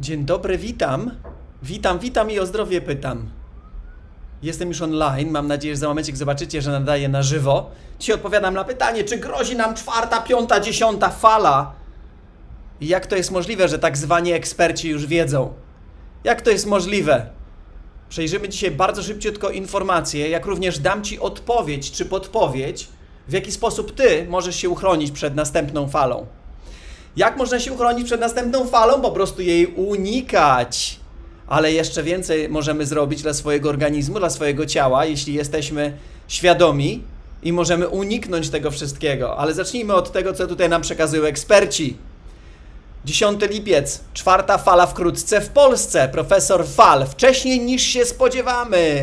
Dzień dobry, witam. Witam, witam i o zdrowie pytam. Jestem już online. Mam nadzieję, że za momencik zobaczycie, że nadaję na żywo. Dzisiaj odpowiadam na pytanie, czy grozi nam czwarta, piąta, dziesiąta fala? I jak to jest możliwe, że tak zwani eksperci już wiedzą? Jak to jest możliwe? Przejrzymy dzisiaj bardzo szybciutko informacje, jak również dam Ci odpowiedź czy podpowiedź, w jaki sposób Ty możesz się uchronić przed następną falą. Jak można się uchronić przed następną falą? Po prostu jej unikać. Ale jeszcze więcej możemy zrobić dla swojego organizmu, dla swojego ciała, jeśli jesteśmy świadomi i możemy uniknąć tego wszystkiego. Ale zacznijmy od tego, co tutaj nam przekazują eksperci. 10 lipiec, czwarta fala wkrótce w Polsce. Profesor Fal, wcześniej niż się spodziewamy.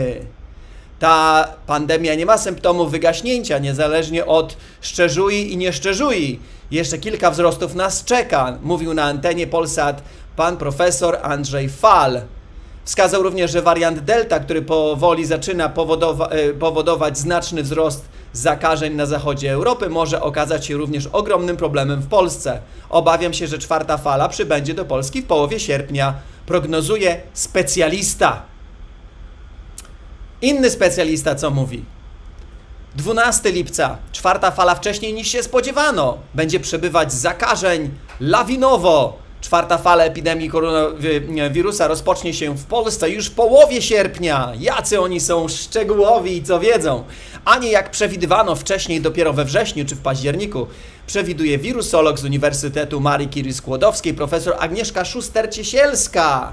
Ta pandemia nie ma symptomów wygaśnięcia, niezależnie od szczerzui i nieszczerzui. Jeszcze kilka wzrostów nas czeka, mówił na antenie Polsat pan profesor Andrzej Fal. Wskazał również, że wariant Delta, który powoli zaczyna powodowa- e, powodować znaczny wzrost zakażeń na zachodzie Europy, może okazać się również ogromnym problemem w Polsce. Obawiam się, że czwarta fala przybędzie do Polski w połowie sierpnia, prognozuje specjalista. Inny specjalista co mówi? 12 lipca, czwarta fala wcześniej niż się spodziewano. Będzie przebywać zakażeń lawinowo. Czwarta fala epidemii koronawirusa rozpocznie się w Polsce już w połowie sierpnia. Jacy oni są szczegółowi i co wiedzą. A nie jak przewidywano wcześniej, dopiero we wrześniu czy w październiku, przewiduje wirusolog z Uniwersytetu Marii Curie Skłodowskiej, profesor Agnieszka Szuster-Ciesielska.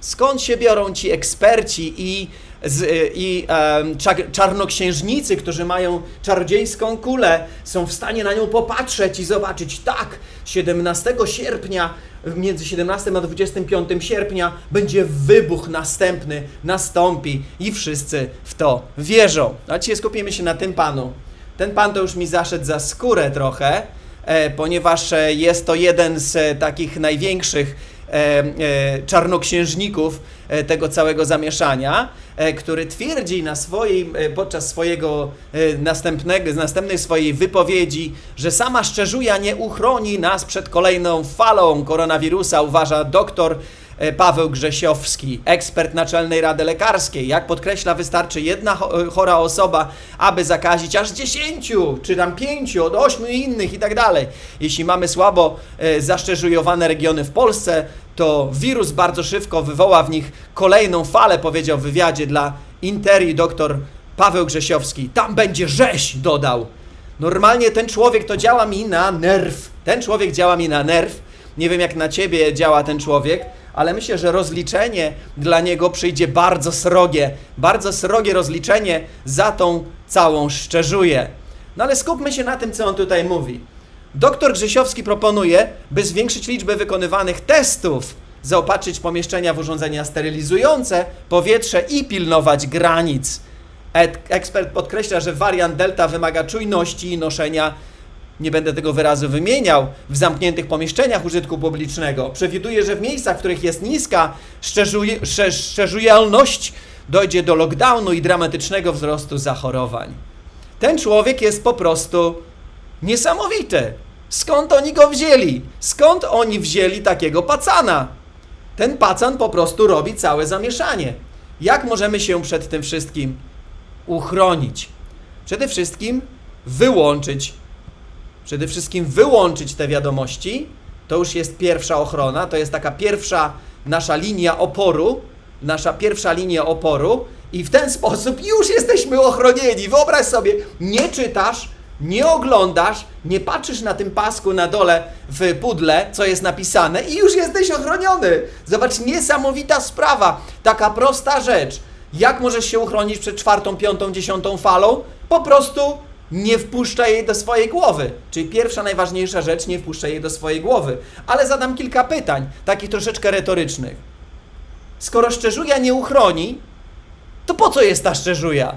Skąd się biorą ci eksperci i, z, i em, czar, czarnoksiężnicy, którzy mają czarodziejską kulę, są w stanie na nią popatrzeć i zobaczyć, tak, 17 sierpnia, między 17 a 25 sierpnia będzie wybuch następny, nastąpi i wszyscy w to wierzą. A dzisiaj skupimy się na tym panu. Ten pan to już mi zaszedł za skórę trochę, e, ponieważ e, jest to jeden z e, takich największych e, e, czarnoksiężników e, tego całego zamieszania, e, który twierdzi na swoim, e, podczas swojego e, następnego, następnej swojej wypowiedzi, że sama szczerzuja nie uchroni nas przed kolejną falą koronawirusa, uważa doktor e, Paweł Grzesiowski, ekspert Naczelnej Rady Lekarskiej. Jak podkreśla, wystarczy jedna cho- chora osoba, aby zakazić aż 10, czy tam 5, od 8 innych i tak dalej. Jeśli mamy słabo e, zaszczerzujowane regiony w Polsce, to wirus bardzo szybko wywoła w nich kolejną falę, powiedział w wywiadzie dla Interi doktor Paweł Grzesiowski. Tam będzie rzeź, dodał. Normalnie ten człowiek to działa mi na nerw. Ten człowiek działa mi na nerw. Nie wiem, jak na ciebie działa ten człowiek, ale myślę, że rozliczenie dla niego przyjdzie bardzo srogie. Bardzo srogie rozliczenie za tą całą szczerzuję. No ale skupmy się na tym, co on tutaj mówi. Doktor Grzesiowski proponuje, by zwiększyć liczbę wykonywanych testów, zaopatrzyć pomieszczenia w urządzenia sterylizujące powietrze i pilnować granic. Ekspert podkreśla, że wariant Delta wymaga czujności i noszenia, nie będę tego wyrazu wymieniał, w zamkniętych pomieszczeniach użytku publicznego. Przewiduje, że w miejscach, w których jest niska szczerzujalność, dojdzie do lockdownu i dramatycznego wzrostu zachorowań. Ten człowiek jest po prostu niesamowity. Skąd oni go wzięli? Skąd oni wzięli takiego pacana? Ten pacan po prostu robi całe zamieszanie. Jak możemy się przed tym wszystkim uchronić? Przede wszystkim wyłączyć. Przede wszystkim wyłączyć te wiadomości. To już jest pierwsza ochrona, to jest taka pierwsza nasza linia oporu, nasza pierwsza linia oporu i w ten sposób już jesteśmy ochronieni. Wyobraź sobie, nie czytasz, nie oglądasz, nie patrzysz na tym pasku na dole w pudle, co jest napisane i już jesteś ochroniony. Zobacz, niesamowita sprawa, taka prosta rzecz. Jak możesz się uchronić przed czwartą, piątą, dziesiątą falą? Po prostu nie wpuszczaj jej do swojej głowy. Czyli pierwsza, najważniejsza rzecz, nie wpuszczaj jej do swojej głowy. Ale zadam kilka pytań, takich troszeczkę retorycznych. Skoro szczerzuja nie uchroni, to po co jest ta szczerzuja?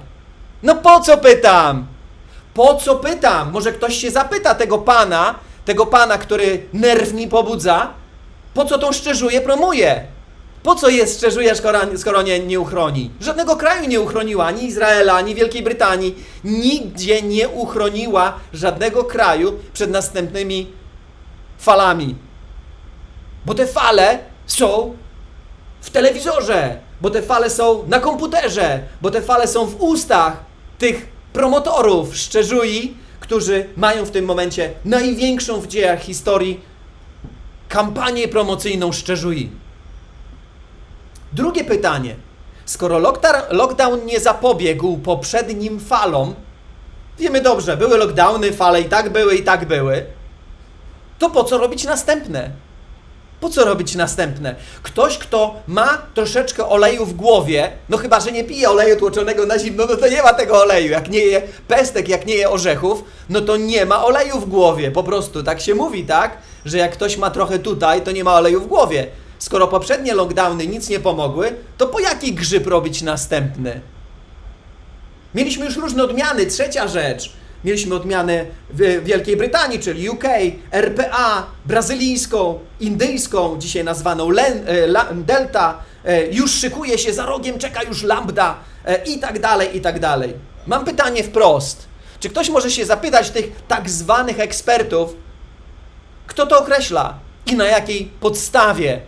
No po co pytam? Po co pytam? Może ktoś się zapyta tego pana, tego pana, który nerw mi pobudza, po co tą szczerzuję promuje? Po co jest szczerzuja, skoro, skoro nie, nie uchroni? Żadnego kraju nie uchroniła, ani Izraela, ani Wielkiej Brytanii. Nigdzie nie uchroniła żadnego kraju przed następnymi falami. Bo te fale są w telewizorze, bo te fale są na komputerze, bo te fale są w ustach tych promotorów szczerzui, którzy mają w tym momencie największą w dziejach historii kampanię promocyjną szczerzui. Drugie pytanie. Skoro lockdown, nie zapobiegł poprzednim falom, wiemy dobrze, były lockdowny, fale i tak były, i tak były, to po co robić następne? Po co robić następne? Ktoś, kto ma troszeczkę oleju w głowie, no chyba, że nie pije oleju tłoczonego na zimno, no to nie ma tego oleju. Jak nie je pestek, jak nie je orzechów, no to nie ma oleju w głowie. Po prostu tak się mówi, tak? Że jak ktoś ma trochę tutaj, to nie ma oleju w głowie. Skoro poprzednie lockdowny nic nie pomogły, to po jaki grzyb robić następny? Mieliśmy już różne odmiany. Trzecia rzecz. Mieliśmy odmianę w Wielkiej Brytanii, czyli UK, RPA, brazylijską, indyjską, dzisiaj nazwaną Len, e, La, Delta. E, Już szykuje się za rogiem, czeka już Lambda e, i tak dalej, i tak dalej. Mam pytanie wprost. Czy ktoś może się zapytać tych tak zwanych ekspertów, kto to określa i na jakiej podstawie?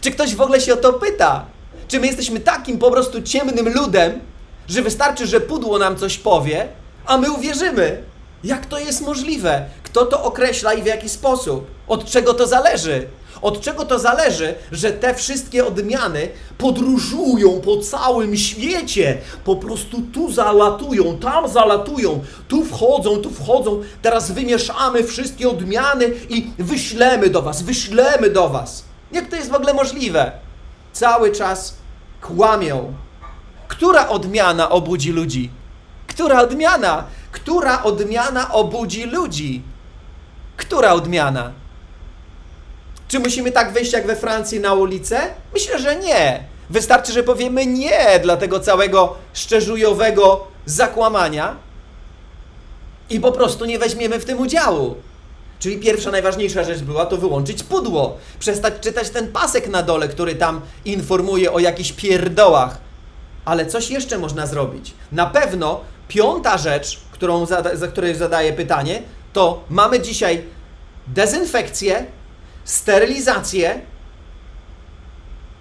Czy ktoś w ogóle się o to pyta? Czy my jesteśmy takim po prostu ciemnym ludem, że wystarczy, że pudło nam coś powie, a my uwierzymy? Jak to jest możliwe? Kto to określa i w jaki sposób? Od czego to zależy? Od czego to zależy, że te wszystkie odmiany podróżują po całym świecie? Po prostu tu zalatują, tam zalatują, tu wchodzą, tu wchodzą. Teraz wymieszamy wszystkie odmiany i wyślemy do Was, wyślemy do Was. Jak to jest w ogóle możliwe? Cały czas kłamią. Która odmiana obudzi ludzi? Która odmiana? Która odmiana obudzi ludzi? Która odmiana? Czy musimy tak wyjść jak we Francji na ulicę? Myślę, że nie. Wystarczy, że powiemy nie dla tego całego szczerzujowego zakłamania i po prostu nie weźmiemy w tym udziału. Czyli pierwsza, najważniejsza rzecz była to wyłączyć pudło. Przestać czytać ten pasek na dole, który tam informuje o jakichś pierdołach. Ale coś jeszcze można zrobić. Na pewno piąta rzecz, którą zada, za której zadaję pytanie, to mamy dzisiaj dezynfekcję, sterylizację,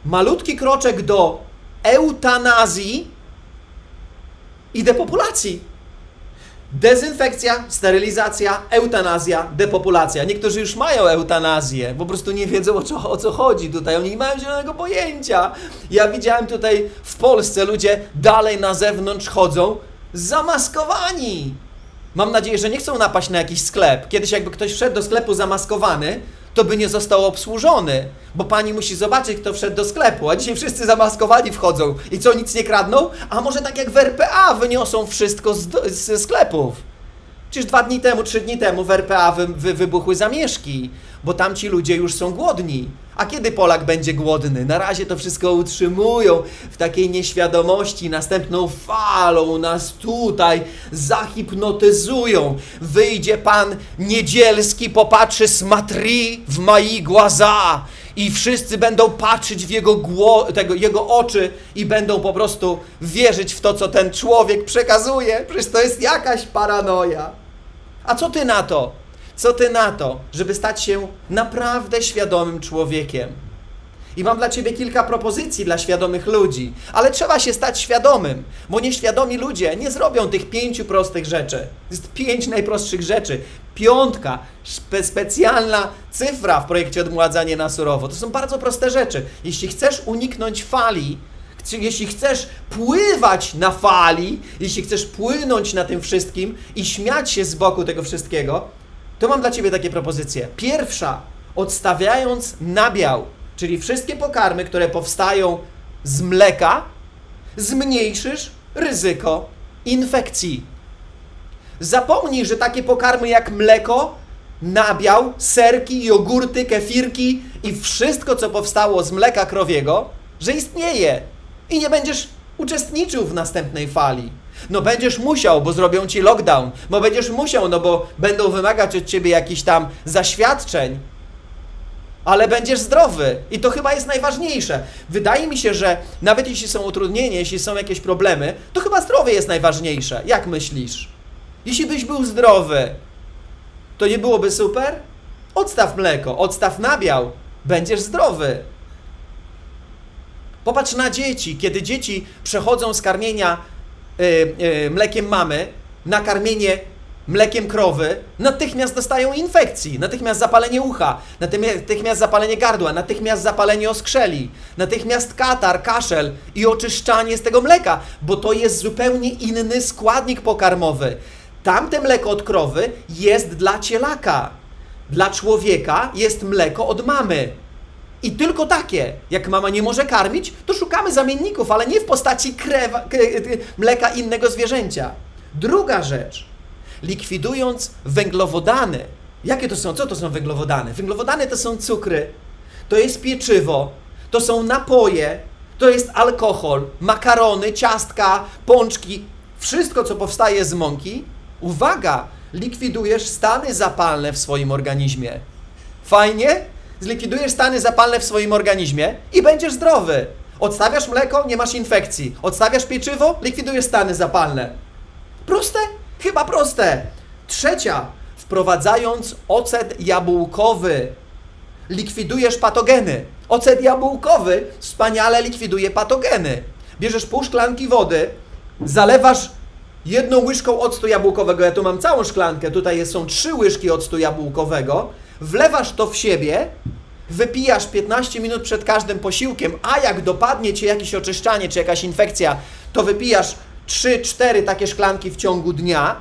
malutki kroczek do eutanazji i depopulacji. Dezynfekcja, sterylizacja, eutanazja, depopulacja. Niektórzy już mają eutanazję, po prostu nie wiedzą o co, o co chodzi tutaj, oni nie mają zielonego pojęcia. Ja widziałem tutaj w Polsce ludzie dalej na zewnątrz chodzą zamaskowani. Mam nadzieję, że nie chcą napaść na jakiś sklep. Kiedyś jakby ktoś wszedł do sklepu zamaskowany, to by nie został obsłużony, bo pani musi zobaczyć, kto wszedł do sklepu, a dzisiaj wszyscy zamaskowani wchodzą i co, nic nie kradną? A może tak jak w RPA wyniosą wszystko z, ze sklepów? Przecież dwa dni temu, trzy dni temu w RPA wy, wy, wybuchły zamieszki, bo tam ci ludzie już są głodni. A kiedy Polak będzie głodny? Na razie to wszystko utrzymują w takiej nieświadomości. Następną falą nas tutaj zahipnotyzują. Wyjdzie pan Niedzielski, popatrzy z matri w mai głaza i wszyscy będą patrzeć w jego, gło- tego, jego oczy i będą po prostu wierzyć w to, co ten człowiek przekazuje. Przecież to jest jakaś paranoja. A co ty na to? Co ty na to, żeby stać się naprawdę świadomym człowiekiem? I mam dla ciebie kilka propozycji dla świadomych ludzi, ale trzeba się stać świadomym, bo nieświadomi ludzie nie zrobią tych pięciu prostych rzeczy. Jest pięć najprostszych rzeczy. Piątka, spe specjalna cyfra w projekcie Odmładzanie na surowo. To są bardzo proste rzeczy. Jeśli chcesz uniknąć fali, jeśli chcesz pływać na fali, jeśli chcesz płynąć na tym wszystkim i śmiać się z boku tego wszystkiego, to mam dla Ciebie takie propozycje. Pierwsza, odstawiając nabiał, czyli wszystkie pokarmy, które powstają z mleka, zmniejszysz ryzyko infekcji. Zapomnij, że takie pokarmy jak mleko, nabiał, serki, jogurty, kefirki i wszystko, co powstało z mleka krowiego, że istnieje i nie będziesz uczestniczył w następnej fali. No będziesz musiał, bo zrobią ci lockdown, bo będziesz musiał, no bo będą wymagać od ciebie jakichś tam zaświadczeń, ale będziesz zdrowy. I to chyba jest najważniejsze. Wydaje mi się, że nawet jeśli są utrudnienia, jeśli są jakieś problemy, to chyba zdrowie jest najważniejsze. Jak myślisz? Jeśli byś był zdrowy, to nie byłoby super? Odstaw mleko, odstaw nabiał, będziesz zdrowy. Popatrz na dzieci. Kiedy dzieci przechodzą z karmienia y, y, mlekiem mamy na karmienie mlekiem krowy, natychmiast dostają infekcji, natychmiast zapalenie ucha, natychmiast zapalenie gardła, natychmiast zapalenie oskrzeli, natychmiast katar, kaszel i oczyszczanie z tego mleka, bo to jest zupełnie inny składnik pokarmowy. Tamte mleko od krowy jest dla cielaka. Dla człowieka jest mleko od mamy. I tylko takie. Jak mama nie może karmić, to szukamy zamienników, ale nie w postaci krewa, mleka innego zwierzęcia. Druga rzecz. Likwidując węglowodany. Jakie to są? Co to są węglowodany? Węglowodany to są cukry, to jest pieczywo, to są napoje, to jest alkohol, makarony, ciastka, pączki. Wszystko, co powstaje z mąki, uwaga, likwidujesz stany zapalne w swoim organizmie. Fajnie? Zlikwidujesz stany zapalne w swoim organizmie i będziesz zdrowy. Odstawiasz mleko, nie masz infekcji. Odstawiasz pieczywo, likwidujesz stany zapalne. Proste? Chyba proste. Trzecia, wprowadzając ocet jabłkowy, likwidujesz patogeny. Ocet jabłkowy wspaniale likwiduje patogeny. Bierzesz pół szklanki wody, zalewasz jedną łyżką octu jabłkowego, ja tu mam całą szklankę, tutaj są trzy łyżki octu jabłkowego, wlewasz to w siebie, wypijasz 15 minut przed każdym posiłkiem, a jak dopadnie cię jakieś oczyszczanie czy jakaś infekcja, to wypijasz 3-4 takie szklanki w ciągu dnia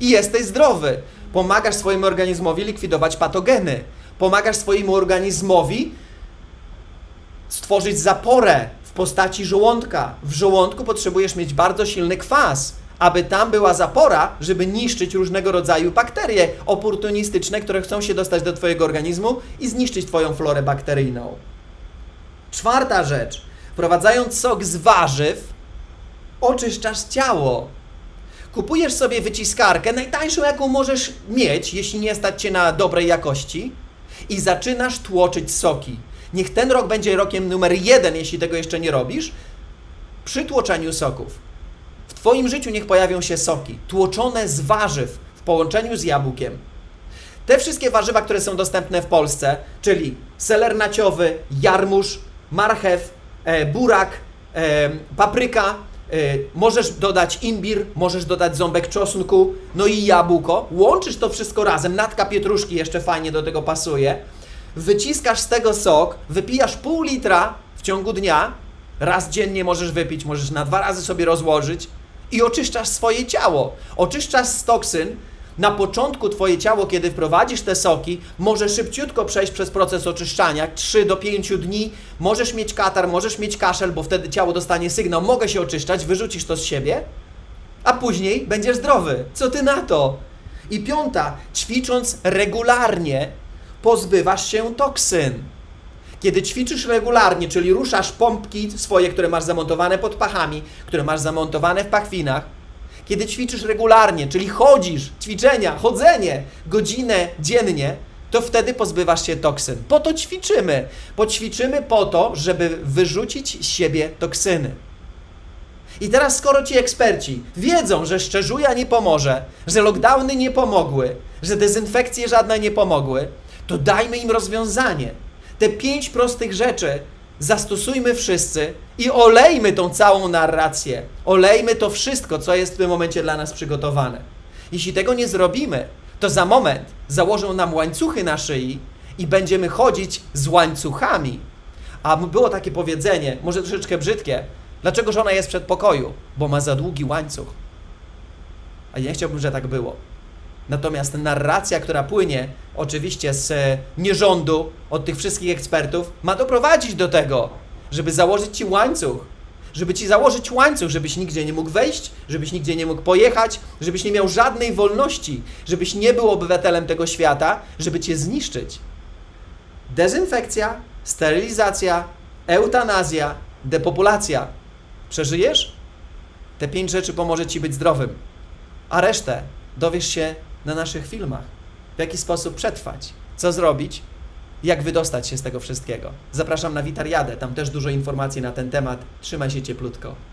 i jesteś zdrowy. Pomagasz swojemu organizmowi likwidować patogeny. Pomagasz swojemu organizmowi stworzyć zaporę w postaci żołądka. W żołądku potrzebujesz mieć bardzo silny kwas, aby tam była zapora, żeby niszczyć różnego rodzaju bakterie oportunistyczne, które chcą się dostać do Twojego organizmu i zniszczyć Twoją florę bakteryjną. Czwarta rzecz. Wprowadzając sok z warzyw, oczyszczasz ciało. Kupujesz sobie wyciskarkę, najtańszą jaką możesz mieć, jeśli nie stać cię na dobrej jakości, i zaczynasz tłoczyć soki. Niech ten rok będzie rokiem numer jeden, jeśli tego jeszcze nie robisz, przy tłoczeniu soków. W Twoim życiu niech pojawią się soki, tłoczone z warzyw w połączeniu z jabłkiem. Te wszystkie warzywa, które są dostępne w Polsce, czyli seler naciowy, jarmuż, marchew, e, burak, e, papryka, e, możesz dodać imbir, możesz dodać ząbek czosnku, no i jabłko. Łączysz to wszystko razem, natka pietruszki jeszcze fajnie do tego pasuje. Wyciskasz z tego sok, wypijasz pół litra w ciągu dnia, raz dziennie możesz wypić, możesz na dwa razy sobie rozłożyć i oczyszczasz swoje ciało. Oczyszczasz z toksyn, na początku Twoje ciało, kiedy wprowadzisz te soki, może szybciutko przejść przez proces oczyszczania, 3 do 5 dni, możesz mieć katar, możesz mieć kaszel, bo wtedy ciało dostanie sygnał, mogę się oczyszczać, wyrzucisz to z siebie, a później będziesz zdrowy. Co Ty na to? I piąta, ćwicząc regularnie, pozbywasz się toksyn. Kiedy ćwiczysz regularnie, czyli ruszasz pompki swoje, które masz zamontowane pod pachami, które masz zamontowane w pachwinach, kiedy ćwiczysz regularnie, czyli chodzisz, ćwiczenia, chodzenie, godzinę dziennie, to wtedy pozbywasz się toksyn. Po to ćwiczymy. Poćwiczymy po to, żeby wyrzucić z siebie toksyny. I teraz, skoro ci eksperci wiedzą, że szczerzuja nie pomoże, że lockdowny nie pomogły, że dezynfekcje żadne nie pomogły, to dajmy im rozwiązanie. Te pięć prostych rzeczy zastosujmy wszyscy i olejmy tą całą narrację. Olejmy to wszystko, co jest w tym momencie dla nas przygotowane. Jeśli tego nie zrobimy, to za moment założą nam łańcuchy na szyi i będziemy chodzić z łańcuchami. A było takie powiedzenie, może troszeczkę brzydkie. Dlaczego żona jest w przedpokoju? Bo ma za długi łańcuch. A nie chciałbym, że tak było. Natomiast narracja, która płynie oczywiście z e, nierządu od tych wszystkich ekspertów, ma doprowadzić do tego, żeby założyć ci łańcuch. Żeby ci założyć łańcuch, żebyś nigdzie nie mógł wejść, żebyś nigdzie nie mógł pojechać, żebyś nie miał żadnej wolności, żebyś nie był obywatelem tego świata, żeby cię zniszczyć. Dezynfekcja, sterylizacja, eutanazja, depopulacja. Przeżyjesz? Te pięć rzeczy pomoże ci być zdrowym. A resztę dowiesz się na naszych filmach. W jaki sposób przetrwać, co zrobić, jak wydostać się z tego wszystkiego. Zapraszam na Witariadę, tam też dużo informacji na ten temat. Trzymaj się cieplutko.